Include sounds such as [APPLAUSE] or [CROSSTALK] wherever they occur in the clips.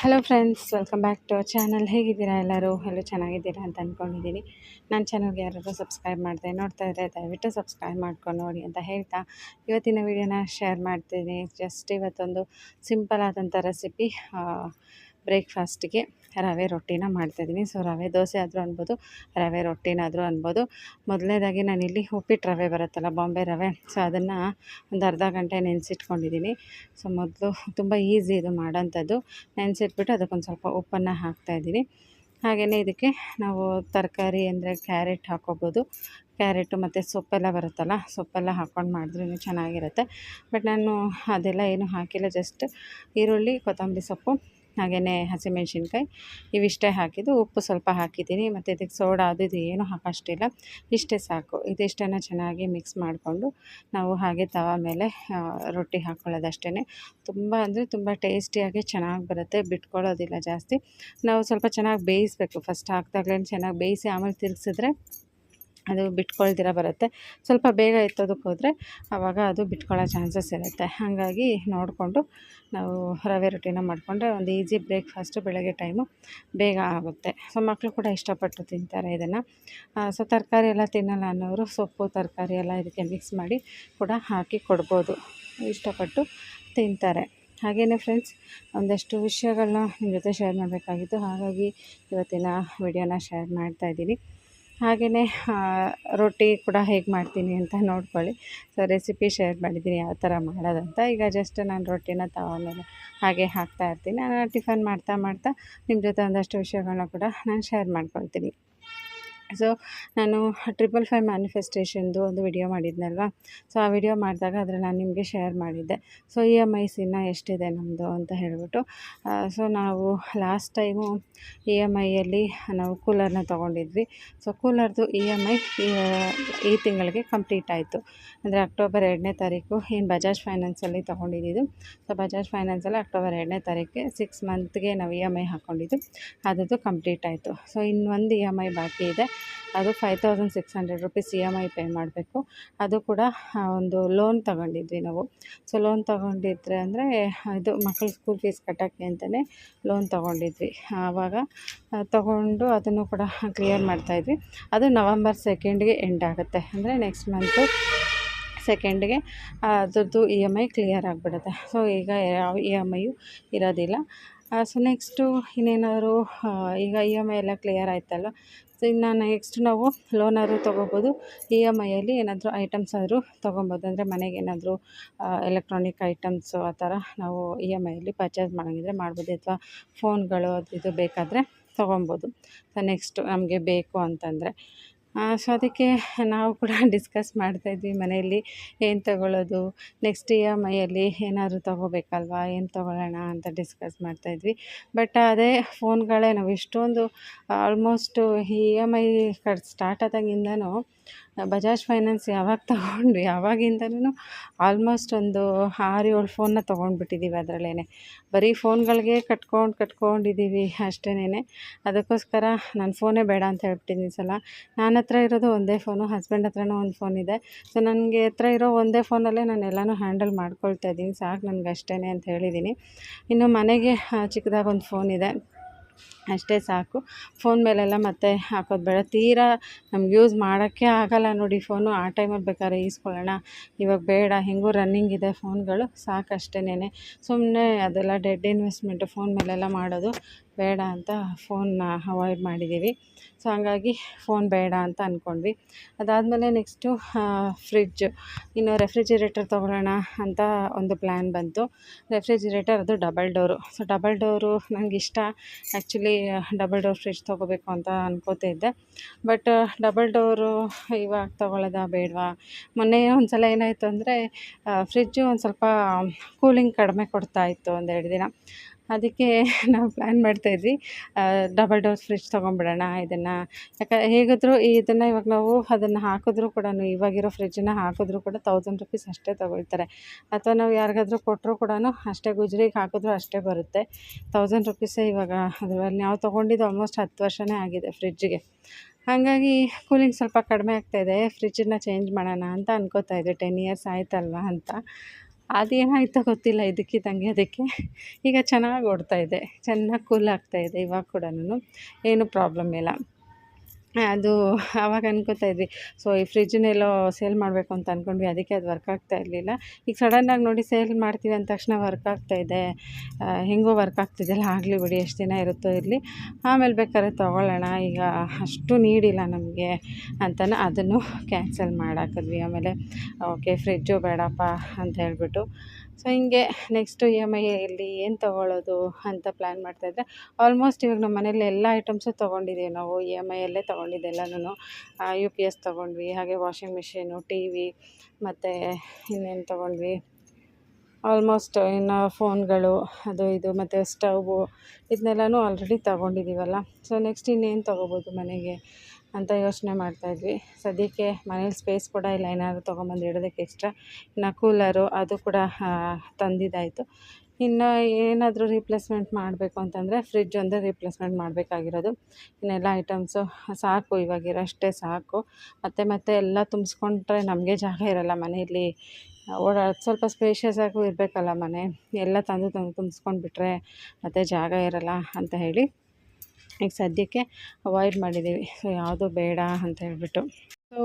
Hello friends welcome back to channel ಹೇಗಿದ್ದೀರಾ ಎಲ್ಲರೂ? ಎಲ್ಲೂ ಚೆನ್ನಾಗಿದ್ದೀರಾ ಅಂತ ಅಂದ್ಕೊಂಡಿದ್ದೀನಿ ನನ್ನ ಚಾನಲ್ಗೆ ಯಾರಾದರೂ ಸಬ್ಸ್ಕ್ರೈಬ್ ಮಾಡಿದೆ, ನೋಡ್ತಾ ಇದ್ದರೆ ದಯವಿಟ್ಟು ಸಬ್ಸ್ಕ್ರೈಬ್ ಮಾಡ್ಕೊಂಡು ನೋಡಿ ಅಂತ ಹೇಳ್ತಾ ಇವತ್ತಿನ ವೀಡಿಯೋನ ಶೇರ್ ಮಾಡ್ತೀನಿ ಜಸ್ಟ್ ಇವತ್ತೊಂದು ಸಿಂಪಲ್ ಆದಂಥ ರೆಸಿಪಿ ಬ್ರೇಕ್ಫಾಸ್ಟಿಗೆ ರವೆ ರೊಟ್ಟಿನ ಮಾಡ್ತಾಯಿದ್ದೀನಿ. ಸೊ, ರವೆ ದೋಸೆ ಆದರೂ ಅನ್ಬೋದು, ರವೆ ರೊಟ್ಟಿನಾದರೂ ಅನ್ಬೋದು. ಮೊದಲನೇದಾಗಿ ನಾನಿಲ್ಲಿ ಉಪ್ಪಿಟ್ಟು ರವೆ ಬರುತ್ತಲ್ಲ, ಬಾಂಬೆ ರವೆ. ಸೊ, ಅದನ್ನು ಒಂದು ಅರ್ಧ ಗಂಟೆ ನೆನೆಸಿಟ್ಕೊಂಡಿದ್ದೀನಿ ಸೊ, ಮೊದಲು ತುಂಬ ಈಸಿ ಇದು ಮಾಡೋಂಥದ್ದು. ನೆನೆಸಿಟ್ಬಿಟ್ಟು ಅದಕ್ಕೊಂದು ಸ್ವಲ್ಪ ಉಪ್ಪನ್ನು ಹಾಕ್ತಾಯಿದ್ದೀನಿ ಹಾಗೆಯೇ ಇದಕ್ಕೆ ನಾವು ತರಕಾರಿ ಅಂದರೆ ಕ್ಯಾರೆಟ್ ಹಾಕ್ಕೋಬೋದು ಕ್ಯಾರೆಟು ಮತ್ತು ಸೊಪ್ಪೆಲ್ಲ ಬರುತ್ತಲ್ಲ, ಸೊಪ್ಪೆಲ್ಲ ಹಾಕ್ಕೊಂಡು ಮಾಡಿದ್ರೂ ಚೆನ್ನಾಗಿರುತ್ತೆ. ಬಟ್ ನಾನು ಅದೆಲ್ಲ ಏನು ಹಾಕಿಲ್ಲ, ಜಸ್ಟ್ ಈರುಳ್ಳಿ, ಕೊತ್ತಂಬರಿ ಸೊಪ್ಪು ಹಾಗೆಯೇ ಹಸಿಮೆಣ್ಸಿನ್ಕಾಯಿ, ಇವಿಷ್ಟೇ ಹಾಕಿದ್ದು. ಉಪ್ಪು ಸ್ವಲ್ಪ ಹಾಕಿದ್ದೀನಿ. ಮತ್ತು ಇದಕ್ಕೆ ಸೋಡಾ ಅದು ಇದು ಏನೂ ಹಾಕೋಷ್ಟಿಲ್ಲ. ಇಷ್ಟೇ ಸಾಕು. ಇದಿಷ್ಟನ್ನು ಚೆನ್ನಾಗಿ ಮಿಕ್ಸ್ ಮಾಡಿಕೊಂಡು ನಾವು ಹಾಗೆ ತವ ಮೇಲೆ ರೊಟ್ಟಿ ಹಾಕ್ಕೊಳ್ಳೋದಷ್ಟೇ ತುಂಬ ಅಂದರೆ ತುಂಬ ಟೇಸ್ಟಿಯಾಗಿ ಚೆನ್ನಾಗಿ ಬರುತ್ತೆ. ಬಿಟ್ಕೊಳ್ಳೋದಿಲ್ಲ ಜಾಸ್ತಿ. ನಾವು ಸ್ವಲ್ಪ ಚೆನ್ನಾಗಿ ಬೇಯಿಸಬೇಕು. ಫಸ್ಟ್ ಹಾಕಿದಾಗ್ಲೇ ಚೆನ್ನಾಗಿ ಬೇಯಿಸಿ ಆಮೇಲೆ ತಿರುಗಿಸಿದ್ರೆ ಅದು ಬಿಟ್ಕೊಳ್ದಿರ ಬರುತ್ತೆ. ಸ್ವಲ್ಪ ಬೇಗ ಎತ್ತೋದಕ್ಕೆ ಹೋದರೆ ಆವಾಗ ಅದು ಬಿಟ್ಕೊಳ್ಳೋ ಚಾನ್ಸಸ್ ಇರುತ್ತೆ. ಹಾಗಾಗಿ ನೋಡಿಕೊಂಡು ನಾವು ರವೆ ರೊಟ್ಟಿನ ಮಾಡಿಕೊಂಡ್ರೆ ಒಂದು ಈಸಿ ಬ್ರೇಕ್ಫಾಸ್ಟು ಬೆಳಗ್ಗೆ ಟೈಮು ಬೇಗ ಆಗುತ್ತೆ. ಸೊ ಮಕ್ಕಳು ಕೂಡ ಇಷ್ಟಪಟ್ಟು ತಿಂತಾರೆ ಇದನ್ನು. ಸೊ, ತರಕಾರಿ ಎಲ್ಲ ತಿನ್ನಲ್ಲ ಅನ್ನೋರು ಸೊಪ್ಪು, ತರಕಾರಿ ಎಲ್ಲ ಇದಕ್ಕೆ ಮಿಕ್ಸ್ ಮಾಡಿ ಕೂಡ ಹಾಕಿ ಕೊಡ್ಬೋದು. ಇಷ್ಟಪಟ್ಟು ತಿಂತಾರೆ. ಹಾಗೇ ಫ್ರೆಂಡ್ಸ್ ಒಂದಷ್ಟು ವಿಷಯಗಳನ್ನ ನಿಮ್ಮ ಜೊತೆ ಶೇರ್ ಮಾಡಬೇಕಾಗಿತ್ತು. ಹಾಗಾಗಿ ಇವತ್ತಿನ ವಿಡಿಯೋನ ಶೇರ್ ಮಾಡ್ತಾಯಿದ್ದೀನಿ ಹಾಗೆಯೇ ರೊಟ್ಟಿ ಕೂಡ ಹೇಗೆ ಮಾಡ್ತೀನಿ ಅಂತ ನೋಡ್ಕೊಳ್ಳಿ. ಸೊ ರೆಸಿಪಿ ಶೇರ್ ಮಾಡಿದ್ದೀನಿ, ಯಾವ ಥರ ಮಾಡೋದಂತ. ಈಗ ಜಸ್ಟ್ ನಾನು ರೊಟ್ಟಿನ ತವ ಮೇಲೆ ಹಾಗೆ ಹಾಕ್ತಾ ಇರ್ತೀನಿ. ನಾನು ಟಿಫನ್ ಮಾಡ್ತಾ ಮಾಡ್ತಾ ನಿಮ್ಮ ಜೊತೆ ಒಂದಷ್ಟು ವಿಷಯಗಳನ್ನ ಕೂಡ ನಾನು ಶೇರ್ ಮಾಡ್ಕೊಳ್ತೀನಿ. ಸೊ ನಾನು ಟ್ರಿಪಲ್ ಫೈವ್ ಮ್ಯಾನಿಫೆಸ್ಟೇಷನ್ದು ಒಂದು ವಿಡಿಯೋ ಮಾಡಿದ್ನಲ್ವ? ಸೊ ಆ ವಿಡಿಯೋ ಮಾಡಿದಾಗ ಅದ್ರಲ್ಲಿ ನಾನು ನಿಮಗೆ ಶೇರ್ ಮಾಡಿದ್ದೆ. ಸೊ ಇ ಎಂ ಐಸ್ ಇನ್ನು ಎಷ್ಟಿದೆ ನಮ್ಮದು ಅಂತ ಹೇಳಿಬಿಟ್ಟು ಸೊ ನಾವು ಲಾಸ್ಟ್ ಟೈಮು ಇ ಎಂ ಐಯಲ್ಲಿ ನಾವು ಕೂಲರ್ನ ತೊಗೊಂಡಿದ್ವಿ. ಸೊ ಕೂಲರ್ದು ಇ ಎಂ ಐ ಈ ತಿಂಗಳಿಗೆ ಕಂಪ್ಲೀಟ್ ಆಯಿತು. ಅಂದರೆ ಅಕ್ಟೋಬರ್ ಎರಡನೇ ತಾರೀಕು ಏನು ಬಜಾಜ್ ಫೈನಾನ್ಸಲ್ಲಿ ತೊಗೊಂಡಿದ್ದು ಸೊ ಬಜಾಜ್ ಫೈನಾನ್ಸಲ್ಲಿ ಅಕ್ಟೋಬರ್ ಎರಡನೇ ತಾರೀಕಿಗೆ ಸಿಕ್ಸ್ ಮಂತ್ಗೆ ನಾವು ಇ ಎಂ ಐ ಹಾಕ್ಕೊಂಡಿದ್ದು ಅದರದ್ದು ಕಂಪ್ಲೀಟ್ ಆಯಿತು. ಸೊ ಇನ್ನೊಂದು ಇ ಎಂ ಐ ಬಾಕಿ ಇದೆ. ಅದು five thousand six hundred rupees E M I pay ಮಾಡಬೇಕು. ಅದು ಕೂಡ ಒಂದು ಲೋನ್ ತಗೊಂಡಿದ್ವಿ ನಾವು. ಸೊ ಲೋನ್ ತಗೊಂಡಿದ್ರೆ ಅಂದರೆ, ಇದು ಮಕ್ಕಳ ಸ್ಕೂಲ್ ಫೀಸ್ ಕಟ್ಟೋಕ್ಕೆ ಅಂತಲೇ ಲೋನ್ ತೊಗೊಂಡಿದ್ವಿ. ಆವಾಗ ತೊಗೊಂಡು ಅದನ್ನು ಕೂಡ ಕ್ಲಿಯರ್ ಮಾಡ್ತಾಯಿದ್ವಿ ಅದು ನವಂಬರ್ ಸೆಕೆಂಡ್ಗೆ ಎಂಡ್ ಆಗುತ್ತೆ. ಅಂದರೆ ನೆಕ್ಸ್ಟ್ ಮಂತು ಸೆಕೆಂಡ್ಗೆ ಅದರದ್ದು ಇ ಎಂ ಐ ಕ್ಲಿಯರ್ ಆಗಿಬಿಡುತ್ತೆ. ಸೊ ಈಗ ಯಾವ ಇ ಎಂ ಐಯು ಇರೋದಿಲ್ಲ. ಸೊ ನೆಕ್ಸ್ಟು ಇನ್ನೇನಾದ್ರು ಈಗ ಇ ಎಂ ಐ ಎಲ್ಲ ಕ್ಲಿಯರ್ ಆಯ್ತಲ್ಲ ಸೊ ಇನ್ನು ನೆಕ್ಸ್ಟ್ ನಾವು ಲೋನಾದ್ರು ತೊಗೋಬೋದು ಇ ಎಂ ಐಯಲ್ಲಿ ಏನಾದರೂ ಐಟಮ್ಸ್ ಆದರೂ ತೊಗೊಬೋದು. ಅಂದರೆ ಮನೆಗೆ ಏನಾದರೂ ಎಲೆಕ್ಟ್ರಾನಿಕ್ ಐಟಮ್ಸು ಆ ಥರ ನಾವು ಇ ಎಂ ಐಯಲ್ಲಿ ಪರ್ಚೇಸ್ ಮಾಡೋಂಗಿದ್ರೆ ಮಾಡ್ಬೋದು. ಅಥವಾ ಫೋನ್ಗಳು ಅದು ಇದು ಬೇಕಾದರೆ ತೊಗೊಬೋದು. ಸೊ ನೆಕ್ಸ್ಟು ನಮಗೆ ಬೇಕು ಅಂತಂದರೆ ಸೊ ಅದಕ್ಕೆ ನಾವು ಕೂಡ [LAUGHS] ಡಿಸ್ಕಸ್ ಮಾಡ್ತಾಯಿದ್ವಿ ಮನೆಯಲ್ಲಿ, ಏನು ತಗೊಳ್ಳೋದು ನೆಕ್ಸ್ಟ್ ಇ ಎಂ ಐಯಲ್ಲಿ ಏನಾದರೂ ತೊಗೋಬೇಕಲ್ವಾ? ಏನು ತೊಗೊಳ್ಳೋಣ ಅಂತ ಡಿಸ್ಕಸ್ ಮಾಡ್ತಾಯಿದ್ವಿ ಬಟ್ ಅದೇ ಫೋನ್ಗಳೇ ನಾವು ಎಷ್ಟೊಂದು almost E M I cut start ಆದಾಗಿಂದನೂ Bajaj finance ಯಾವಾಗ ತೊಗೊಂಡ್ವಿ ಆವಾಗಿಂದನೂ ಆಲ್ಮೋಸ್ಟ್ ಒಂದು ಆರು ಏಳು ಫೋನ್ನ ತೊಗೊಂಡ್ಬಿಟ್ಟಿದ್ದೀವಿ ಅದರಲ್ಲೇ ಬರೀ ಫೋನ್ಗಳಿಗೆ ಕಟ್ಕೊಂಡು ಕಟ್ಕೊಂಡಿದ್ದೀವಿ ಅಷ್ಟೇನೆ ಅದಕ್ಕೋಸ್ಕರ ನನ್ನ ಫೋನೇ ಬೇಡ ಅಂತ ಹೇಳ್ಬಿಟ್ಟಿದ್ದೀನಿ ಸಲ. ನನ್ನ ಹತ್ರ ಇರೋದು ಒಂದೇ ಫೋನು, ಹಸ್ಬೆಂಡ್ ಹತ್ರನೂ ಒಂದು ಫೋನ್ ಇದೆ. ಸೊ ನನಗೆ ಹತ್ರ ಇರೋ ಒಂದೇ ಫೋನಲ್ಲೇ ನಾನು ಎಲ್ಲನೂ ಹ್ಯಾಂಡಲ್ ಮಾಡ್ಕೊಳ್ತಾ ಇದ್ದೀನಿ. ಸಾಕು ನನಗೆ ಅಷ್ಟೇ ಅಂತ ಹೇಳಿದ್ದೀನಿ ಇನ್ನು ಮನೆಗೆ ಚಿಕ್ಕದಾಗಿ ಒಂದು ಫೋನ್ ಇದೆ. ಅಷ್ಟೇ ಸಾಕು. ಫೋನ್ ಮೇಲೆಲ್ಲ ಮತ್ತೆ ಹಾಕೋದು ಬೇಡ. ತೀರಾ ನಮ್ಗೆ ಯೂಸ್ ಮಾಡೋಕ್ಕೆ ಆಗಲ್ಲ ನೋಡಿ ಫೋನು. ಆ ಟೈಮಲ್ಲಿ ಬೇಕಾದ್ರೆ ಈಸ್ಕೊಳ್ಳೋಣ. ಇವಾಗ ಬೇಡ. ಹೆಂಗೂ ರನ್ನಿಂಗ್ ಇದೆ ಫೋನ್ಗಳು. ಸಾಕು ಅಷ್ಟೇನೆ ಸುಮ್ಮನೆ ಅದೆಲ್ಲ ಡೆಡ್ ಇನ್ವೆಸ್ಟ್ಮೆಂಟು ಫೋನ್ ಮೇಲೆಲ್ಲ ಮಾಡೋದು ಬೇಡ ಅಂತ ಫೋನ್ನ ಅವಾಯ್ಡ್ ಮಾಡಿದ್ದೀವಿ. ಸೊ ಹಂಗಾಗಿ ಫೋನ್ ಬೇಡ ಅಂತ ಅಂದ್ಕೊಂಡ್ವಿ ಅದಾದಮೇಲೆ ನೆಕ್ಸ್ಟು ಫ್ರಿಜ್ಜು ಇನ್ನು ರೆಫ್ರಿಜಿರೇಟರ್ ತೊಗೊಳ್ಳೋಣ ಅಂತ ಒಂದು ಪ್ಲ್ಯಾನ್ ಬಂತು. ರೆಫ್ರಿಜಿರೇಟರ್ ಅದು double door so double door ನನಗಿಷ್ಟ ಆ್ಯಕ್ಚುಲಿ ಡಬಲ್ ಡೋರ್ ಫ್ರಿಜ್ ತೊಗೋಬೇಕು ಅಂತ ಅನ್ಕೋತಿದ್ದೆ ಬಟ್ ಡಬಲ್ ಡೋರು ಇವಾಗ ತೊಗೊಳ್ಳೋದಾ ಬೇಡವಾ? ಮೊನ್ನೆ ಒಂದು ಸಲ ಏನಾಯಿತು ಅಂದರೆ ಫ್ರಿಜ್ಜು ಒಂದು ಸ್ವಲ್ಪ ಕೂಲಿಂಗ್ ಕಡಿಮೆ ಕೊಡ್ತಾಯಿತ್ತು ಒಂದೆರಡು ದಿನ. ಅದಕ್ಕೆ [LAUGHS] ನಾವು ಪ್ಲ್ಯಾನ್ ಮಾಡ್ತಾಯಿದ್ವಿ ಡಬಲ್ ಡೋರ್ ಫ್ರಿಜ್ ತೊಗೊಂಬಿಡೋಣ ಇದನ್ನು. ಯಾಕೆ, ಹೇಗಿದ್ರೂ ಇದನ್ನು ಇವಾಗ ನಾವು ಅದನ್ನು ಹಾಕಿದ್ರೂ ಕೂಡ ಇವಾಗಿರೋ ಫ್ರಿಜ್ಜನ್ನು ಹಾಕಿದ್ರೂ ಕೂಡ ತೌಸಂಡ್ ರುಪೀಸ್ ಅಷ್ಟೇ ತೊಗೊಳ್ತಾರೆ. ಅಥವಾ ನಾವು ಯಾರಿಗಾದ್ರೂ ಕೊಟ್ಟರು ಕೂಡ ಅಷ್ಟೇ ಗುಜರಿಗೆ ಹಾಕಿದ್ರೂ ಅಷ್ಟೇ ಬರುತ್ತೆ. ತೌಸಂಡ್ ರುಪೀಸೇ ಇವಾಗ ಅದರಲ್ಲಿ ನಾವು ತೊಗೊಂಡಿದ್ದು ಆಲ್ಮೋಸ್ಟ್ ಹತ್ತು ವರ್ಷವೇ ಆಗಿದೆ ಫ್ರಿಜ್ಜಿಗೆ ಹಾಗಾಗಿ ಕೂಲಿಂಗ್ ಸ್ವಲ್ಪ ಕಡಿಮೆ ಆಗ್ತಾಯಿದೆ ಫ್ರಿಜ್ಜನ್ನು ಚೇಂಜ್ ಮಾಡೋಣ ಅಂತ ಅನ್ಕೋತಾ ಇದ್ದೆ. ಟೆನ್ ಇಯರ್ಸ್ ಆಯ್ತಲ್ವಾ ಅಂತ. ಅದೇನಾಯ್ತೋ ಗೊತ್ತಿಲ್ಲ ಇದಕ್ಕಿದ್ದಂಗೆ ಅದಕ್ಕೆ. ಈಗ ಚೆನ್ನಾಗಿ ಓಡ್ತಾಯಿದೆ ಚೆನ್ನಾಗಿ ಕೂಲ್ ಆಗ್ತಾಯಿದೆ ಇವಾಗ ಕೂಡನು ಏನು ಪ್ರಾಬ್ಲಮ್ ಇಲ್ಲ. ಅದು [LAUGHS] ಆವಾಗ ಅನ್ಕೋತಾ ಇದ್ವಿ ಸೊ ಈ ಫ್ರಿಜ್ಜನ್ನೆಲ್ಲೋ ಸೇಲ್ ಮಾಡಬೇಕು ಅಂತ ಅಂದ್ಕೊಂಡ್ವಿ ಅದಕ್ಕೆ ಅದು ವರ್ಕ್ ಆಗ್ತಾ ಇರಲಿಲ್ಲ. ಈಗ ಸಡನ್ನಾಗಿ ನೋಡಿ ಸೇಲ್ ಮಾಡ್ತೀವಿ ಅಂದ ತಕ್ಷಣ ವರ್ಕ್ ಆಗ್ತಾಯಿದೆ ಹೆಂಗೋ ವರ್ಕ್ ಆಗ್ತಿದೆಯಲ್ಲ ಆಗಲಿ ಬಿಡಿ, ಎಷ್ಟು ದಿನ ಇರುತ್ತೋ ಇರಲಿ. ಆಮೇಲೆ ಬೇಕಾದ್ರೆ ತೊಗೊಳ್ಳೋಣ, ಈಗ ಅಷ್ಟು ನೀಡಿಲ್ಲ ನಮಗೆ ಅಂತಲೇ ಅದನ್ನು [LAUGHS] ಕ್ಯಾನ್ಸಲ್ ಮಾಡಾಕಿದ್ವಿ. ಆಮೇಲೆ ಓಕೆ ಫ್ರಿಜ್ಜು ಬೇಡಪ್ಪ ಅಂತ ಹೇಳ್ಬಿಟ್ಟು ಸೊ ಹಿಂಗೆ ನೆಕ್ಸ್ಟು ಇ ಎಂ ಐಯಲ್ಲಿ ಏನು ತೊಗೊಳ್ಳೋದು ಅಂತ ಪ್ಲ್ಯಾನ್ ಮಾಡ್ತಾಯಿದ್ದೆ ಆಲ್ಮೋಸ್ಟ್ ಇವಾಗ ನಮ್ಮ ಮನೇಲಿ ಎಲ್ಲ ಐಟಮ್ಸು ತೊಗೊಂಡಿದ್ದೀವಿ ನಾವು. ಇ ಎಂ ಐಯಲ್ಲೇ ತೊಗೊಂಡಿದ್ದು ಎಲ್ಲನೂ ಯು ಪಿ ಎಸ್ ತೊಗೊಂಡ್ವಿ, ಹಾಗೆ ವಾಷಿಂಗ್ ಮಿಷಿನು ಟಿ ವಿ ಮತ್ತು ಇನ್ನೇನು ತೊಗೊಂಡ್ವಿ? ಆಲ್ಮೋಸ್ಟ್ ಇನ್ನು ಫೋನ್ಗಳು ಅದು ಇದು, ಮತ್ತು ಸ್ಟವ್ವು ಇದನ್ನೆಲ್ಲನೂ ಆಲ್ರೆಡಿ ತೊಗೊಂಡಿದ್ದೀವಲ್ಲ ಸೊ ನೆಕ್ಸ್ಟ್ ಇನ್ನೇನು ತೊಗೋಬೋದು ಮನೆಗೆ? ಅಂತ ಯೋಚನೆ ಮಾಡ್ತಾಯಿದ್ವಿ ಸದ್ಯಕ್ಕೆ ಮನೇಲಿ ಸ್ಪೇಸ್ ಕೂಡ ಇಲ್ಲ, ಏನಾದರೂ ತೊಗೊಂಬಂದು ಇಡೋದಕ್ಕೆ ಎಕ್ಸ್ಟ್ರಾ ಇನ್ನು ಕೂಲರು ಅದು ಕೂಡ ತಂದಿದ್ದಾಯಿತು. ಇನ್ನು ಏನಾದರೂ ರೀಪ್ಲೇಸ್ಮೆಂಟ್ ಮಾಡಬೇಕು ಅಂತಂದರೆ ಫ್ರಿಜ್ ಒಂದೇ ರೀಪ್ಲೇಸ್ಮೆಂಟ್ ಮಾಡಬೇಕಾಗಿರೋದು. ಇನ್ನೆಲ್ಲ ಐಟಮ್ಸು ಸಾಕು ಇವಾಗಿರೋಷ್ಟೇ ಸಾಕು. ಮತ್ತೆ ಮತ್ತೆ ಎಲ್ಲ ತುಂಬಿಸ್ಕೊಂಡ್ರೆ ನಮಗೆ ಜಾಗ ಇರೋಲ್ಲ ಮನೆಯಲ್ಲಿ. ಓಡಾಡೋದು ಸ್ವಲ್ಪ ಸ್ಪೇಷಿಯಸ್ ಆಗು ಇರಬೇಕಲ್ಲ ಮನೆ. ಎಲ್ಲ ತಂದು ತಂದು ತುಂಬಿಸ್ಕೊಂಡ್ಬಿಟ್ರೆ ಮತ್ತು ಜಾಗ ಇರೋಲ್ಲ ಅಂತ ಹೇಳಿ. ಈಗ ಸದ್ಯಕ್ಕೆ ಅವಾಯ್ಡ್ ಮಾಡಿದ್ದೀವಿ. ಸೊ ಯಾವುದೂ ಬೇಡ ಅಂತ ಹೇಳ್ಬಿಟ್ಟು. ಸೊ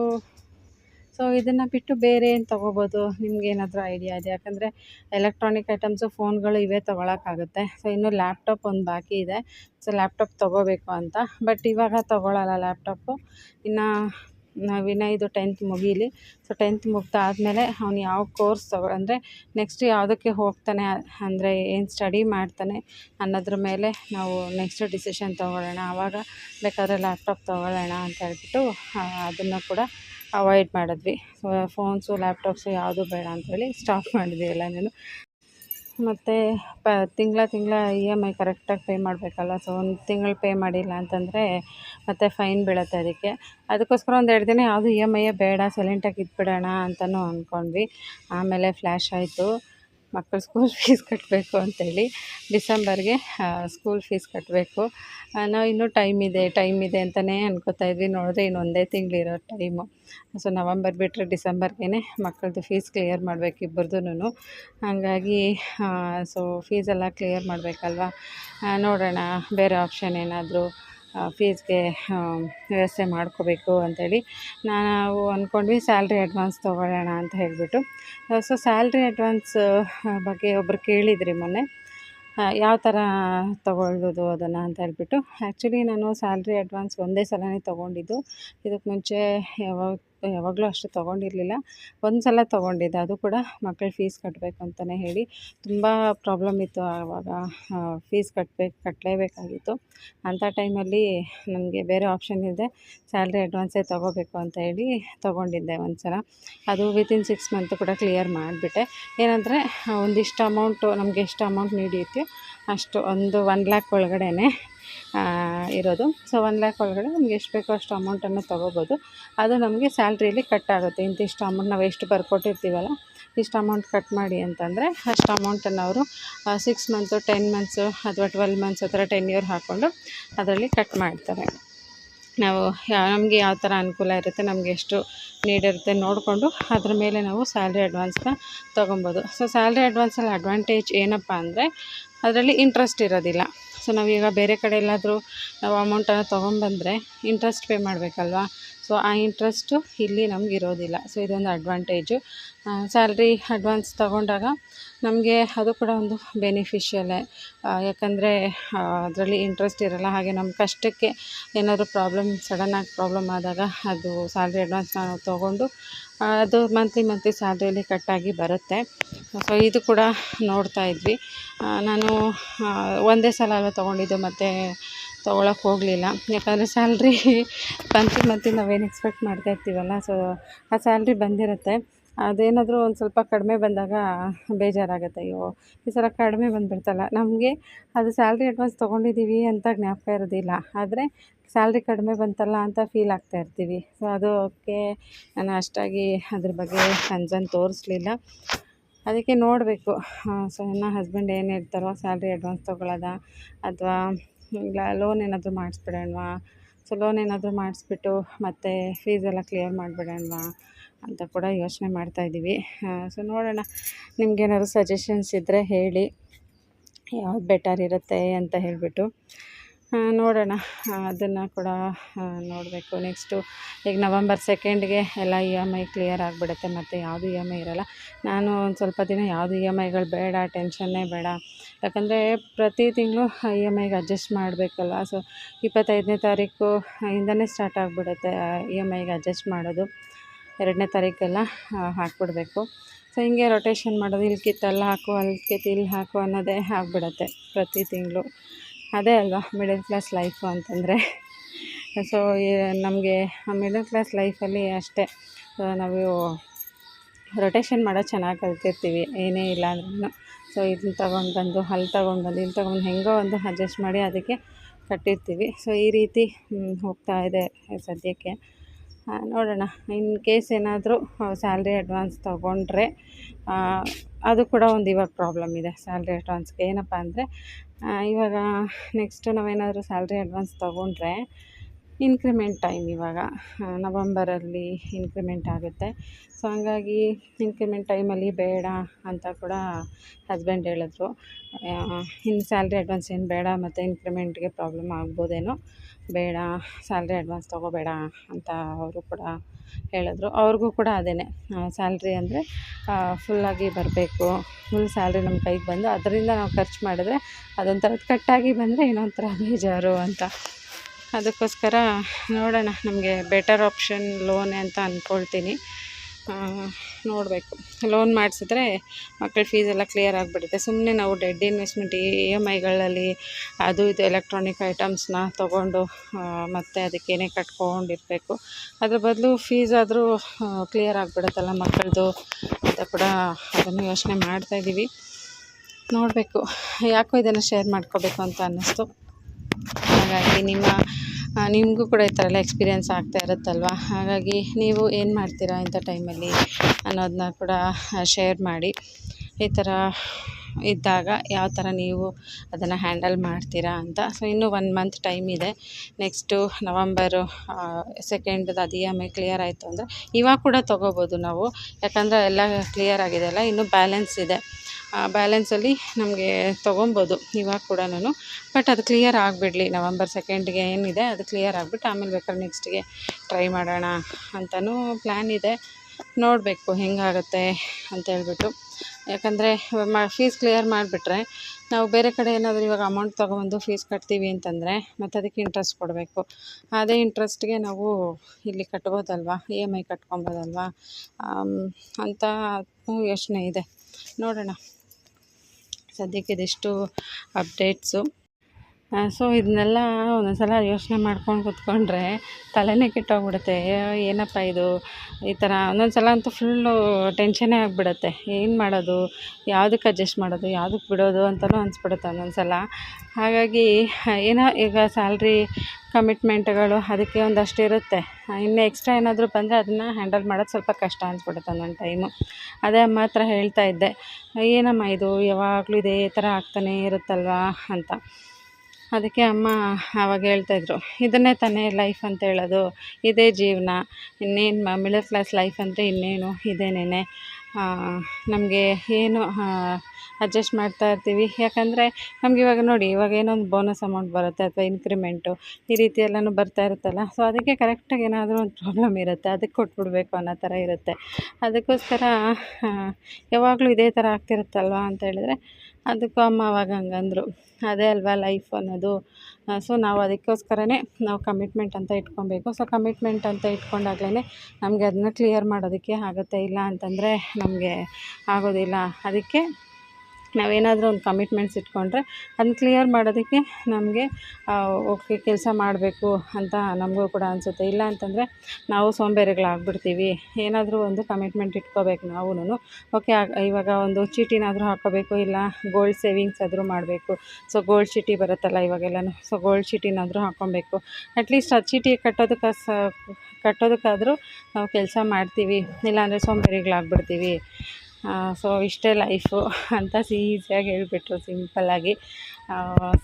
ಸೊ ಇದನ್ನು ಬಿಟ್ಟು ಬೇರೆ ಏನು ತೊಗೋಬೋದು? ನಿಮ್ಗೇನಾದರೂ ಐಡಿಯಾ ಇದೆ? ಯಾಕಂದರೆ ಎಲೆಕ್ಟ್ರಾನಿಕ್ ಐಟಮ್ಸು ಫೋನ್ಗಳು ಇವೇ ತೊಗೊಳಕ್ಕಾಗುತ್ತೆ. ಸೊ ಇನ್ನು ಲ್ಯಾಪ್ಟಾಪ್ ಒಂದು ಬಾಕಿ ಇದೆ. ಸೊ ಲ್ಯಾಪ್ಟಾಪ್ ತೊಗೋಬೇಕು ಅಂತ. ಬಟ್ ಇವಾಗ ತೊಗೊಳಲ್ಲ ಲ್ಯಾಪ್ಟಾಪು ಇನ್ನು ವಿನಯ್ದು ಟೆಂತ್ ಮುಗೀಲಿ. ಸೊ ಟೆಂತ್ ಮುಗಿದಾದ್ಮೇಲೆ ಅವ್ನು ಯಾವ ಕೋರ್ಸ್ ತಗೋ, ಅಂದರೆ ನೆಕ್ಸ್ಟ್ ಯಾವುದಕ್ಕೆ ಹೋಗ್ತಾನೆ ಅಂದರೆ ಏನು ಸ್ಟಡಿ ಮಾಡ್ತಾನೆ ಅನ್ನೋದ್ರ ಮೇಲೆ ನಾವು ನೆಕ್ಸ್ಟ್ ಡಿಸಿಷನ್ ತೊಗೊಳ್ಳೋಣ. ಆವಾಗ ಬೇಕಾದರೆ ಲ್ಯಾಪ್ಟಾಪ್ ತೊಗೊಳ್ಳೋಣ ಅಂತ ಹೇಳ್ಬಿಟ್ಟು ಅದನ್ನು ಕೂಡ ಅವಾಯ್ಡ್ ಮಾಡಿದ್ವಿ. ಫೋನ್ಸು ಲ್ಯಾಪ್ಟಾಪ್ಸು ಯಾವುದೂ ಬೇಡ ಅಂತೇಳಿ ಸ್ಟಾಪ್ ಮಾಡಿದ್ವಿ ಎಲ್ಲನೂ ಮತ್ತು ಪ, ತಿಂಗಳ ತಿಂಗಳ ಇ ಎಂ ಐ ಕರೆಕ್ಟಾಗಿ ಪೇ ಮಾಡಬೇಕಲ್ಲ. ಸೊ ಒಂದು ತಿಂಗಳು ಪೇ ಮಾಡಿಲ್ಲ ಅಂತಂದರೆ ಮತ್ತೆ ಫೈನ್ ಬೀಳುತ್ತೆ ಅದಕ್ಕೆ. ಅದಕ್ಕೋಸ್ಕರ ಒಂದು ಎರಡು ದಿನ ಯಾವುದು ಇ ಎಂ ಐಯೇ ಬೇಡ ಸೈಲೆಂಟಾಗಿ ಇದ್ಬಿಡೋಣ ಅಂತಲೂ ಅಂದ್ಕೊಂಡ್ವಿ ಆಮೇಲೆ ಫ್ಲ್ಯಾಶ್ ಆಯಿತು. ಮಕ್ಕಳು ಸ್ಕೂಲ್ ಫೀಸ್ ಕಟ್ಟಬೇಕು ಅಂತೇಳಿ ಡಿಸೆಂಬರ್ಗೆ ಸ್ಕೂಲ್ ಫೀಸ್ ಕಟ್ಟಬೇಕು ನಾವು ಇನ್ನೂ ಟೈಮ್ ಇದೆ ಟೈಮ್ ಇದೆ ಅಂತಲೇ ಅನ್ಕೋತಾ ಇದ್ವಿ. ನೋಡಿದ್ರೆ ಇನ್ನೊಂದೇ ತಿಂಗಳಿರೋ ಟೈಮು ಸೊ ನವಂಬರ್ ಬಿಟ್ಟರೆ ಡಿಸೆಂಬರ್ಗೇ ಮಕ್ಕಳದ್ದು ಫೀಸ್ ಕ್ಲಿಯರ್ ಮಾಡಬೇಕು ಇಬ್ಬರದೂ ಹಾಗಾಗಿ ಸೊ ಫೀಸೆಲ್ಲ ಕ್ಲಿಯರ್ ಮಾಡಬೇಕಲ್ವ? ನೋಡೋಣ, ಬೇರೆ ಆಪ್ಷನ್ ಏನಾದರೂ. ಫೀಸ್ಗೆ ವ್ಯವಸ್ಥೆ ಮಾಡ್ಕೋಬೇಕು ಅಂಥೇಳಿ ನಾವು ಅಂದ್ಕೊಂಡ್ವಿ ಸ್ಯಾಲ್ರಿ ಅಡ್ವಾನ್ಸ್ ತೊಗೊಳ್ಳೋಣ ಅಂತ ಹೇಳಿಬಿಟ್ಟು. ಸೊ ಸ್ಯಾಲ್ರಿ ಅಡ್ವಾನ್ಸ್ ಬಗ್ಗೆ ಒಬ್ಬರು ಕೇಳಿದ್ರಿ ಮೊನ್ನೆ. ಯಾವ ಥರ ತೊಗೊಳ್ಳೋದು ಅದನ್ನು ಅಂತ ಹೇಳ್ಬಿಟ್ಟು. ಆ್ಯಕ್ಚುಲಿ ನಾನು ಸ್ಯಾಲ್ರಿ ಅಡ್ವಾನ್ಸ್ ಒಂದೇ ಸಲನೇ ತೊಗೊಂಡಿದ್ದು. ಇದಕ್ಕೆ ಮುಂಚೆ ಯಾವಾಗ ಯಾವಾಗಲೂ ಅಷ್ಟು ತೊಗೊಂಡಿರಲಿಲ್ಲ. ಒಂದು ಸಲ ತೊಗೊಂಡಿದ್ದೆ. ಅದು ಕೂಡ ಮಕ್ಕಳ ಫೀಸ್ ಕಟ್ಟಬೇಕು ಅಂತಲೇ ಹೇಳಿ. ತುಂಬ ಪ್ರಾಬ್ಲಮ್ ಇತ್ತು ಆವಾಗ. ಫೀಸ್ ಕಟ್ಟಬೇಕು ಕಟ್ಟಲೇಬೇಕಾಗಿತ್ತು ಅಂಥ ಟೈಮಲ್ಲಿ ನನಗೆ ಬೇರೆ ಆಪ್ಷನ್ ಇದೆ. ಸ್ಯಾಲ್ರಿ ಅಡ್ವಾನ್ಸೇ ತೊಗೋಬೇಕು ಅಂತ ಹೇಳಿ ತೊಗೊಂಡಿದ್ದೆ ಒಂದು ಸಲ ಅದು ವಿತಿನ್ ಸಿಕ್ಸ್ ಮಂತ್ ಕೂಡ ಕ್ಲಿಯರ್ ಮಾಡಿಬಿಟ್ಟೆ. ಏನಂದರೆ, ಒಂದಿಷ್ಟು ಅಮೌಂಟು ನಮಗೆ ಎಷ್ಟು ಅಮೌಂಟ್ ನೀಡಿತ್ತು ಅಷ್ಟು ಒಂದು ಒನ್ ಲ್ಯಾಕ್ ಒಳಗಡೆ ಇರೋದು. ಸೊ ಒನ್ ಲ್ಯಾಕ್ ಒಳಗಡೆ ನಮ್ಗೆ ಎಷ್ಟು ಬೇಕೋ ಅಷ್ಟು ಅಮೌಂಟನ್ನು ತೊಗೋಬೋದು. ಅದು ನಮಗೆ ಸ್ಯಾಲ್ರಿಯಲ್ಲಿ ಕಟ್ ಆಗುತ್ತೆ. ಇಂತಿಷ್ಟು ಅಮೌಂಟ್ ನಾವು ಎಷ್ಟು ಬರ್ಕೊಟ್ಟಿರ್ತೀವಲ್ಲ, ಇಷ್ಟು ಅಮೌಂಟ್ ಕಟ್ ಮಾಡಿ ಅಂತಂದರೆ ಅಷ್ಟು ಅಮೌಂಟನ್ನು ಅವರು ಸಿಕ್ಸ್ ಮಂತ್ಸು ಟೆನ್ ಮಂತ್ಸು ಅಥವಾ ಟ್ವೆಲ್ ಮಂತ್ಸ್ ಆ ಥರ ಟೆನ್ ಇಯರ್ ಹಾಕ್ಕೊಂಡು ಅದರಲ್ಲಿ ಕಟ್ ಮಾಡ್ತಾರೆ. ನಾವು ನಮಗೆ ಯಾವ ಥರ ಅನುಕೂಲ ಇರುತ್ತೆ, ನಮಗೆ ಎಷ್ಟು ನೀಡಿರುತ್ತೆ ನೋಡಿಕೊಂಡು ಅದ್ರ ಮೇಲೆ ನಾವು ಸ್ಯಾಲ್ರಿ ಅಡ್ವಾನ್ಸ್ನ ತೊಗೊಬೋದು. ಸೊ ಸ್ಯಾಲ್ರಿ ಅಡ್ವಾನ್ಸಲ್ಲಿ ಅಡ್ವಾಂಟೇಜ್ ಏನಪ್ಪ ಅಂದರೆ ಅದರಲ್ಲಿ ಇಂಟ್ರೆಸ್ಟ್ ಇರೋದಿಲ್ಲ. ಸೊ ನಾವೀಗ ಬೇರೆ ಕಡೆ ಎಲ್ಲಾದರೂ ನಾವು ಅಮೌಂಟನ್ನು ತೊಗೊಂಬಂದರೆ ಇಂಟ್ರೆಸ್ಟ್ ಪೇ ಮಾಡಬೇಕಲ್ವಾ? ಸೊ ಆ ಇಂಟ್ರೆಸ್ಟು ಇಲ್ಲಿ ನಮ್ಗೆ ಇರೋದಿಲ್ಲ. ಸೊ ಇದೊಂದು ಅಡ್ವಾಂಟೇಜು ಸ್ಯಾಲ್ರಿ ಅಡ್ವಾನ್ಸ್ ತೊಗೊಂಡಾಗ ನಮಗೆ ಅದು ಕೂಡ ಒಂದು ಬೆನಿಫಿಷಿಯಲ್ಲೇ ಯಾಕಂದರೆ ಅದರಲ್ಲಿ ಇಂಟ್ರೆಸ್ಟ್ ಇರೋಲ್ಲ. ಹಾಗೆ ನಮ್ಮ ಕಷ್ಟಕ್ಕೆ ಏನಾದರೂ ಪ್ರಾಬ್ಲಮ್ ಸಡನ್ನಾಗಿ ಪ್ರಾಬ್ಲಮ್ ಆದಾಗ ಅದು ಸ್ಯಾಲ್ರಿ ಅಡ್ವಾನ್ಸ್ ನಾವು ತೊಗೊಂಡು ಅದು ಮಂತ್ಲಿ ಮಂತ್ಲಿ ಸ್ಯಾಲ್ರಿಯಲ್ಲಿ ಕಟ್ಟಾಗಿ ಬರುತ್ತೆ. ಸೊ ಇದು ಕೂಡ ನೋಡ್ತಾ ಇದ್ವಿ. ನಾನು ಒಂದೇ ಸಲ ಅಲ್ಲ ತೊಗೊಂಡಿದ್ದು, ಮತ್ತು ತೊಗೊಳಕ್ಕೆ ಹೋಗಲಿಲ್ಲ. ಯಾಕಂದರೆ ಸ್ಯಾಲ್ರಿ ಮಂತ್ಲಿ [LAUGHS] ಮಂತ್ಲಿ ನಾವೇನು ಎಕ್ಸ್ಪೆಕ್ಟ್ ಮಾಡ್ತಾ ಇರ್ತೀವಲ್ಲ ಸೊ ಆ ಸ್ಯಾಲ್ರಿ ಬಂದಿರುತ್ತೆ. ಅದೇನಾದರೂ ಒಂದು ಸ್ವಲ್ಪ ಕಡಿಮೆ ಬಂದಾಗ ಬೇಜಾರಾಗುತ್ತೆ. ಅಯ್ಯೋ, ಈ ಸಲ ಕಡಿಮೆ ಬಂದುಬಿಡ್ತಲ್ಲ. ನಮಗೆ ಅದು ಸ್ಯಾಲ್ರಿ ಅಡ್ವಾನ್ಸ್ ತೊಗೊಂಡಿದ್ದೀವಿ ಅಂತ ಜ್ಞಾಪಕ ಇರೋದಿಲ್ಲ. ಆದರೆ ಸ್ಯಾಲ್ರಿ ಕಡಿಮೆ ಬಂತಲ್ಲ ಅಂತ ಫೀಲ್ ಆಗ್ತಾ ಇರ್ತೀವಿ. ಸೊ ಅದಕ್ಕೆ ನಾನು ಅಷ್ಟಾಗಿ ಅದ್ರ ಬಗ್ಗೆ ಕನ್ಸರ್ನ್ ತೋರಿಸ್ಲಿಲ್ಲ. ಅದಕ್ಕೆ ನೋಡಬೇಕು. ಸೊ ನನ್ನ ಹಸ್ಬೆಂಡ್ ಏನು ಹೇಳ್ತಾರೋ ಸ್ಯಾಲ್ರಿ ಅಡ್ವಾನ್ಸ್ ತೊಗೊಳ್ಳೋದಾ ಅಥವಾ ಇಲ್ಲ ಲೋನ್ ಏನಾದರೂ ಮಾಡಿಸ್ಬಿಡೋಣವಾ? ಸೊ ಲೋನ್ ಏನಾದರೂ ಮಾಡಿಸ್ಬಿಟ್ಟು ಮತ್ತು ಫೀಸೆಲ್ಲ ಕ್ಲಿಯರ್ ಮಾಡಿಬಿಡೋಣವಾ? ಅಂತ ಕೂಡ ಯೋಚನೆ ಮಾಡ್ತಾಯಿದ್ದೀವಿ ಸೊ ನೋಡೋಣ, ನಿಮ್ಗೇನಾದ್ರು ಸಜೆಷನ್ಸ್ ಇದ್ದರೆ ಹೇಳಿ, ಯಾವ್ದು ಬೆಟರ್ ಇರುತ್ತೆ ಅಂತ ಹೇಳಿಬಿಟ್ಟು. ನೋಡೋಣ ಅದನ್ನು ಕೂಡ ನೋಡಬೇಕು. ನೆಕ್ಸ್ಟು ಈಗ ನವಂಬರ್ ಸೆಕೆಂಡ್ಗೆ ಎಲ್ಲ ಇ ಎಂ ಐ ಕ್ಲಿಯರ್ ಆಗಿಬಿಡುತ್ತೆ ಮತ್ತು ಯಾವುದು ಇ ಎಂ ಐ ಇರೋಲ್ಲ. ನಾನು ಒಂದು ಸ್ವಲ್ಪ ದಿನ ಯಾವುದು ಇ ಎಂ ಐಗಳು ಬೇಡ ಟೆನ್ಷನ್ನೇ ಬೇಡ. ಯಾಕಂದರೆ ಪ್ರತಿ ತಿಂಗಳು ಇ ಎಂ ಐಗೆ ಅಡ್ಜಸ್ಟ್ ಮಾಡಬೇಕಲ್ಲ ಸೊ ಇಪ್ಪತ್ತೈದನೇ ತಾರೀಕು ಇಂದನೇ ಸ್ಟಾರ್ಟ್ ಆಗಿಬಿಡುತ್ತೆ ಇ ಎಂ ಐಗೆ ಅಡ್ಜಸ್ಟ್ ಮಾಡೋದು. ಎರಡನೇ ತಾರೀಕೆಲ್ಲ ಹಾಕ್ಬಿಡಬೇಕು. ಸೊ ಹಿಂಗೆ ರೊಟೇಷನ್ ಮಾಡೋದು, ಇಲ್ಲಿ ಕಿತ್ತು ಅಲ್ಲಿ ಹಾಕು, ಅಲ್ಲಿ ಕಿತ್ತು ಇಲ್ಲಿ ಹಾಕು ಅನ್ನೋದೇ ಆಗಿಬಿಡತ್ತೆ ಪ್ರತಿ ತಿಂಗಳು. ಅದೇ ಅಲ್ವಾ ಮಿಡಲ್ ಕ್ಲಾಸ್ ಲೈಫು ಅಂತಂದರೆ. ಸೊ ನಮಗೆ ಮಿಡಲ್ ಕ್ಲಾಸ್ ಲೈಫಲ್ಲಿ ಅಷ್ಟೇ ನಾವು ರೊಟೇಷನ್ ಮಾಡೋದು ಚೆನ್ನಾಗಿ ಕಲ್ತಿರ್ತೀವಿ, ಏನೇ ಇಲ್ಲ ಅಂದ್ರೂ ಸೊ ಇದನ್ನ ತೊಗೊಂಡು ಬಂದು, ಅಲ್ಲಿ ತೊಗೊಂಡು ಬಂದು, ಇಲ್ಲಿ ತೊಗೊಂಡು ಹೆಂಗೋ ಒಂದು ಅಡ್ಜಸ್ಟ್ ಮಾಡಿ ಅದಕ್ಕೆ ಕಟ್ಟಿರ್ತೀವಿ. ಸೊ ಈ ರೀತಿ ಹೋಗ್ತಾ ಇದೆ ಸದ್ಯಕ್ಕೆ. ನೋಡೋಣ. ಇನ್ ಕೇಸ್ ಏನಾದರೂ ಸ್ಯಾಲ್ರಿ ಅಡ್ವಾನ್ಸ್ ತೊಗೊಂಡ್ರೆ ಅದು ಕೂಡ ಒಂದು ಇವಾಗ ಪ್ರಾಬ್ಲಮ್ ಇದೆ ಸ್ಯಾಲ್ರಿ ಅಡ್ವಾನ್ಸ್ಗೆ. ಏನಪ್ಪ ಅಂದರೆ ಇವಾಗ ನೆಕ್ಸ್ಟು ನಾವೇನಾದರೂ ಸ್ಯಾಲ್ರಿ ಅಡ್ವಾನ್ಸ್ ತೊಗೊಂಡ್ರೆ ಇನ್ಕ್ರಿಮೆಂಟ್ ಟೈಮ್ ಇವಾಗ ನವಂಬರಲ್ಲಿ ಇನ್ಕ್ರಿಮೆಂಟ್ ಆಗುತ್ತೆ. ಸೊ ಹಂಗಾಗಿ ಇನ್ಕ್ರಿಮೆಂಟ್ ಟೈಮಲ್ಲಿ ಬೇಡ ಅಂತ ಕೂಡ ಹಸ್ಬೆಂಡ್ ಹೇಳಿದ್ರು. ಇನ್ನು ಸ್ಯಾಲ್ರಿ ಅಡ್ವಾನ್ಸ್ ಏನು ಬೇಡ ಮತ್ತು ಇನ್ಕ್ರಿಮೆಂಟ್ಗೆ ಪ್ರಾಬ್ಲಮ್ ಆಗ್ಬೋದೇನೋ, ಬೇಡ ಸ್ಯಾಲ್ರಿ ಅಡ್ವಾನ್ಸ್ ತೊಗೋಬೇಡ ಅಂತ ಅವರು ಕೂಡ ಹೇಳಿದ್ರು. ಅವ್ರಿಗೂ ಕೂಡ ಅದೇ ಸ್ಯಾಲ್ರಿ ಅಂದರೆ ಫುಲ್ಲಾಗಿ ಬರಬೇಕು. ಫುಲ್ ಸ್ಯಾಲ್ರಿ ನಮ್ಮ ಕೈಗೆ ಬಂದು, ಅದರಿಂದ ನಾವು ಖರ್ಚು ಮಾಡಿದ್ರೆ ಅದೊಂಥರ, ಕಟ್ಟಾಗಿ ಬಂದರೆ ಏನೋ ಒಂಥರ ಬೇಜಾರು ಅಂತ. ಅದಕ್ಕೋಸ್ಕರ ನೋಡೋಣ, ನಮಗೆ ಬೆಟರ್ ಆಪ್ಷನ್ ಲೋನೇ ಅಂತ ಅಂದ್ಕೊಳ್ತೀನಿ ನೋಡಬೇಕು. ಲೋನ್ ಮಾಡಿಸಿದ್ರೆ ಮಕ್ಕಳ ಫೀಸೆಲ್ಲ ಕ್ಲಿಯರ್ ಆಗಿಬಿಡುತ್ತೆ. ಸುಮ್ಮನೆ ನಾವು ಡೆಡ್ ಇನ್ವೆಸ್ಟ್ಮೆಂಟ್ ಇ ಎಂ ಐಗಳಲ್ಲಿ ಅದು ಇದು ಎಲೆಕ್ಟ್ರಾನಿಕ್ ಐಟಮ್ಸ್ನ ತೊಗೊಂಡು ಮತ್ತು ಅದಕ್ಕೇನೆ ಕಟ್ಕೊಂಡಿರಬೇಕು. ಅದ್ರ ಬದಲು ಫೀಸ್ ಆದರೂ ಕ್ಲಿಯರ್ ಆಗಿಬಿಡುತ್ತಲ್ಲ ಮಕ್ಕಳದು ಅಂತ ಕೂಡ ಅದನ್ನು ಯೋಚನೆ ಮಾಡ್ತಾಯಿದ್ದೀವಿ ನೋಡಬೇಕು. ಯಾಕೋ ಇದನ್ನು ಶೇರ್ ಮಾಡ್ಕೋಬೇಕು ಅಂತ ಅನ್ನಿಸ್ತು. ಹಾಗಾಗಿ ನಿಮ್ಮ ನಿಮಗೂ ಕೂಡ ಈ ಥರ ಎಲ್ಲ ಎಕ್ಸ್ಪೀರಿಯೆನ್ಸ್ ಆಗ್ತಾ ಇರುತ್ತಲ್ವ? ಹಾಗಾಗಿ ನೀವು ಏನು ಮಾಡ್ತೀರಾ ಇಂಥ ಟೈಮಲ್ಲಿ ಅನ್ನೋದನ್ನ ಕೂಡ ಶೇರ್ ಮಾಡಿ. ಈ ಥರ ಇದ್ದಾಗ ಯಾವ ಥರ ನೀವು ಅದನ್ನು ಹ್ಯಾಂಡಲ್ ಮಾಡ್ತೀರಾ ಅಂತ. ಸೊ ಇನ್ನೂ ಒನ್ ಮಂತ್ ಟೈಮ್ ಇದೆ. ನೆಕ್ಸ್ಟು ನವಂಬರು ಸೆಕೆಂಡ್ದು ಅದು ಇ ಎಂ ಐ ಕ್ಲಿಯರ್ ಆಯಿತು ಅಂದರೆ ಇವಾಗ ಕೂಡ ತೊಗೋಬೋದು ನಾವು. ಯಾಕಂದರೆ ಎಲ್ಲ ಕ್ಲಿಯರ್ ಆಗಿದೆ ಅಲ್ಲ, ಇನ್ನೂ ಬ್ಯಾಲೆನ್ಸ್ ಇದೆ. ಬ್ಯಾಲೆನ್ಸಲ್ಲಿ ನಮಗೆ ತೊಗೊಬೋದು ಇವಾಗ ಕೂಡ ಬಟ್ ಅದು ಕ್ಲಿಯರ್ ಆಗಿಬಿಡ್ಲಿ ನವಂಬರ್ ಸೆಕೆಂಡ್ಗೆ ಏನಿದೆ ಅದು ಕ್ಲಿಯರ್ ಆಗಿಬಿಟ್ಟು ಆಮೇಲೆ ಬೇಕಾದ್ರೆ ನೆಕ್ಸ್ಟ್ಗೆ ಟ್ರೈ ಮಾಡೋಣ ಅಂತಲೂ ಪ್ಲ್ಯಾನ್ ಇದೆ. ನೋಡಬೇಕು ಹೆಂಗಾಗುತ್ತೆ ಅಂತ ಹೇಳ್ಬಿಟ್ಟು. ಯಾಕಂದರೆ ಮ ಫೀಸ್ ಕ್ಲಿಯರ್ ಮಾಡಿಬಿಟ್ರೆ ನಾವು ಬೇರೆ ಕಡೆ ಏನಾದರೂ ಇವಾಗ ಅಮೌಂಟ್ ತೊಗೊಬಂದು ಫೀಸ್ ಕಟ್ತೀವಿ ಅಂತಂದರೆ ಮತ್ತು ಅದಕ್ಕೆ ಇಂಟ್ರೆಸ್ಟ್ ಕೊಡಬೇಕು. ಅದೇ ಇಂಟ್ರೆಸ್ಟ್ಗೆ ನಾವು ಇಲ್ಲಿ ಕಟ್ಬೋದಲ್ವಾ ಇ ಎಂ ಐ ಕಟ್ಕೊಬೋದಲ್ವಾ ಅಂತ ಯೋಚನೆ ಇದೆ. ನೋಡೋಣ. ಸದ್ಯಕ್ಕೆ ಇದಿಷ್ಟು ಅಪ್ಡೇಟ್ಸು ಸೊ ಇದನ್ನೆಲ್ಲ ಒಂದೊಂದ್ಸಲ ಯೋಚನೆ ಮಾಡ್ಕೊಂಡು ಕೂತ್ಕೊಂಡ್ರೆ ತಲೆನೇ ಕೆಟ್ಟೋಗ್ಬಿಡುತ್ತೆ. ಏನಪ್ಪ ಇದು? ಈ ಥರ ಒಂದೊಂದ್ಸಲ ಅಂತೂ ಫುಲ್ಲು ಟೆನ್ಷನ್ನೇ ಆಗಿಬಿಡುತ್ತೆ. ಏನು ಮಾಡೋದು? ಯಾವುದಕ್ಕೆ ಅಡ್ಜಸ್ಟ್ ಮಾಡೋದು? ಯಾವುದಕ್ಕೆ ಬಿಡೋದು ಅಂತಲೂ ಅನಿಸ್ಬಿಡುತ್ತೆ ಒಂದೊಂದ್ಸಲ. ಹಾಗಾಗಿ, ಏನೋ ಈಗ ಸ್ಯಾಲ್ರಿ ಕಮಿಟ್ಮೆಂಟ್ಗಳು ಅದಕ್ಕೆ ಒಂದಷ್ಟು ಇರುತ್ತೆ. ಇನ್ನು ಎಕ್ಸ್ಟ್ರಾ ಏನಾದರೂ ಬಂದರೆ ಅದನ್ನು ಹ್ಯಾಂಡಲ್ ಮಾಡೋದು ಸ್ವಲ್ಪ ಕಷ್ಟ ಅನ್ಸ್ಬಿಡುತ್ತೆ ಒಂದೊಂದು ಟೈಮು ಅದೇ ಅಮ್ಮ ಹತ್ರ ಹೇಳ್ತಾ ಇದ್ದೆ ಏನಮ್ಮ ಇದು? ಯಾವಾಗಲೂ ಇದೇ ಥರ ಆಗ್ತಾನೇ ಇರುತ್ತಲ್ವಾ? ಅಂತ. ಅದಕ್ಕೆ ಅಮ್ಮ ಆವಾಗ ಹೇಳ್ತಾಯಿದ್ರು ಇದನ್ನೇ ತಾನೇ ಲೈಫ್ ಅಂತ ಹೇಳೋದು, ಇದೇ ಜೀವನ, ಇನ್ನೇನು ಮಿಡಲ್ ಕ್ಲಾಸ್ ಲೈಫ್ ಅಂದರೆ ಇನ್ನೇನು ಇದೇನೇ ನಮಗೆ ಏನು ಅಡ್ಜಸ್ಟ್ ಮಾಡ್ತಾ ಇರ್ತೀವಿ. ಯಾಕಂದರೆ ನಮ್ಗೆ ಇವಾಗ ನೋಡಿ, ಇವಾಗ ಏನೋ ಒಂದು ಬೋನಸ್ ಅಮೌಂಟ್ ಬರುತ್ತೆ ಅಥವಾ ಇನ್ಕ್ರಿಮೆಂಟು ಈ ರೀತಿ ಎಲ್ಲಾನು ಬರ್ತಾ ಇರುತ್ತಲ್ಲ. ಸೊ ಅದಕ್ಕೆ ಕರೆಕ್ಟಾಗಿ ಏನಾದರೂ ಒಂದು ಪ್ರಾಬ್ಲಮ್ ಇರುತ್ತೆ. ಅದಕ್ಕೆ ಕೊಟ್ಬಿಡ್ಬೇಕು ಅನ್ನೋ ಥರ ಇರುತ್ತೆ. ಅದಕ್ಕೋಸ್ಕರ ಯಾವಾಗಲೂ ಇದೇ ಥರ ಆಗ್ತಿರುತ್ತಲ್ವ ಅಂತ ಹೇಳಿದ್ರೆ, ಅದಕ್ಕೂ ಅಮ್ಮ ಅವಾಗ ಹಂಗಂದ್ರು. ಅದೇ ಅಲ್ವಾ ಲೈಫ್ ಅನ್ನೋದು? ಸೊ ನಾವು ಅದಕ್ಕೋಸ್ಕರನೇ ನಾವು ಕಮಿಟ್ಮೆಂಟ್ ಅಂತ ಇಟ್ಕೊಬೇಕು. ಸೊ ಕಮಿಟ್ಮೆಂಟ್ ಅಂತ ಇಟ್ಕೊಂಡಾಗ್ಲೇ ನಮಗೆ ಅದನ್ನ ಕ್ಲಿಯರ್ ಮಾಡೋದಕ್ಕೆ ಆಗುತ್ತೆ. ಇಲ್ಲ ಅಂತಂದರೆ ನಮಗೆ ಆಗೋದಿಲ್ಲ. ಅದಕ್ಕೆ ನಾವೇನಾದರೂ ಒಂದು ಕಮಿಟ್ಮೆಂಟ್ಸ್ ಇಟ್ಕೊಂಡ್ರೆ ಅದನ್ನ ಕ್ಲಿಯರ್ ಮಾಡೋದಕ್ಕೆ ನಮಗೆ ಓಕೆ, ಕೆಲಸ ಮಾಡಬೇಕು ಅಂತ ನಮಗೂ ಕೂಡ ಅನಿಸುತ್ತೆ. ಇಲ್ಲ ಅಂತಂದರೆ ನಾವು ಸೋಂಬೇರಿಗಳಾಗ್ಬಿಡ್ತೀವಿ. ಏನಾದರೂ ಒಂದು ಕಮಿಟ್ಮೆಂಟ್ ಇಟ್ಕೋಬೇಕು ನಾವೂನು ಓಕೆ ಇವಾಗ ಒಂದು ಚೀಟಿನಾದರೂ ಹಾಕೋಬೇಕು, ಇಲ್ಲ ಗೋಲ್ಡ್ ಸೇವಿಂಗ್ಸ್ ಆದರೂ ಮಾಡಬೇಕು. ಸೊ ಗೋಲ್ಡ್ ಚೀಟಿ ಬರುತ್ತಲ್ಲ ಇವಾಗೆಲ್ಲನೂ. ಸೊ ಗೋಲ್ಡ್ ಚೀಟಿನಾದರೂ ಹಾಕ್ಕೊಬೇಕು ಅಟ್ಲೀಸ್ಟ್ ಆ ಚೀಟಿ ಕಟ್ಟೋದಕ್ಕೆ ಸ, ಕಟ್ಟೋದಕ್ಕಾದರೂ ನಾವು ಕೆಲಸ ಮಾಡ್ತೀವಿ. ಇಲ್ಲಾಂದರೆ ಸೋಂಬೇರಿಗಳಾಗ್ಬಿಡ್ತೀವಿ. ಸೊ ಇಷ್ಟೇ ಲೈಫು ಅಂತ ಈಸಿಯಾಗಿ ಹೇಳಿಬಿಟ್ರು ಸಿಂಪಲ್ಲಾಗಿ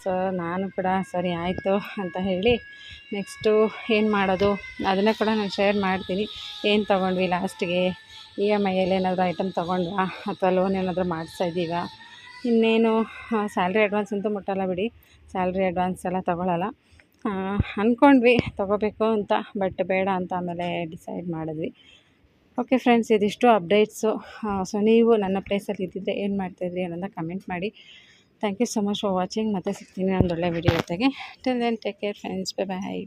ಸೊ ನಾನು ಕೂಡ ಸರಿ ಆಯಿತು ಅಂತ ಹೇಳಿ ನೆಕ್ಸ್ಟು ಏನು ಮಾಡೋದು? ಅದನ್ನೇ ಕೂಡ ನಾನು ಶೇರ್ ಮಾಡ್ತೀನಿ. ಏನು ತೊಗೊಂಡ್ವಿ ಲಾಸ್ಟಿಗೆ ಇ ಎಂ ಐಯಲ್ಲಿ ಏನಾದರೂ ಐಟಮ್ ತೊಗೊಂಡ್ವಾ ಅಥವಾ ಲೋನ್ ಏನಾದರೂ ಮಾಡಿಸ್ತಾ ಇದ್ದೀವಾ ಇನ್ನೇನು? ಸ್ಯಾಲ್ರಿ ಅಡ್ವಾನ್ಸ್ ಅಂತೂ ಮುಟ್ಟಲ್ಲ ಬಿಡಿ. ಸ್ಯಾಲ್ರಿ ಅಡ್ವಾನ್ಸ್ ಎಲ್ಲ ತೊಗೊಳಲ್ಲ. ಅಂದ್ಕೊಂಡ್ವಿ ತೊಗೋಬೇಕು ಅಂತ ಬಟ್ ಬೇಡ ಅಂತ ಆಮೇಲೆ ಡಿಸೈಡ್ ಮಾಡಿದ್ವಿ. ಓಕೆ ಫ್ರೆಂಡ್ಸ್ ಇದಿಷ್ಟು ಅಪ್ಡೇಟ್ಸು ಸೊ ನೀವು ನನ್ನ ಪ್ಲೇಸಲ್ಲಿ ಇದ್ದಿದ್ದರೆ ಏನು ಮಾಡ್ತಾಯಿದ್ರಿ ಅನ್ನೋದನ್ನ ಕಮೆಂಟ್ ಮಾಡಿ. Thank you so much for watching ಮತ್ತೆ ಸಿಗ್ತೀನಿ ಒಂದೊಳ್ಳೆ ವಿಡಿಯೋ ಜೊತೆಗೆ. Till then take care friends bye bye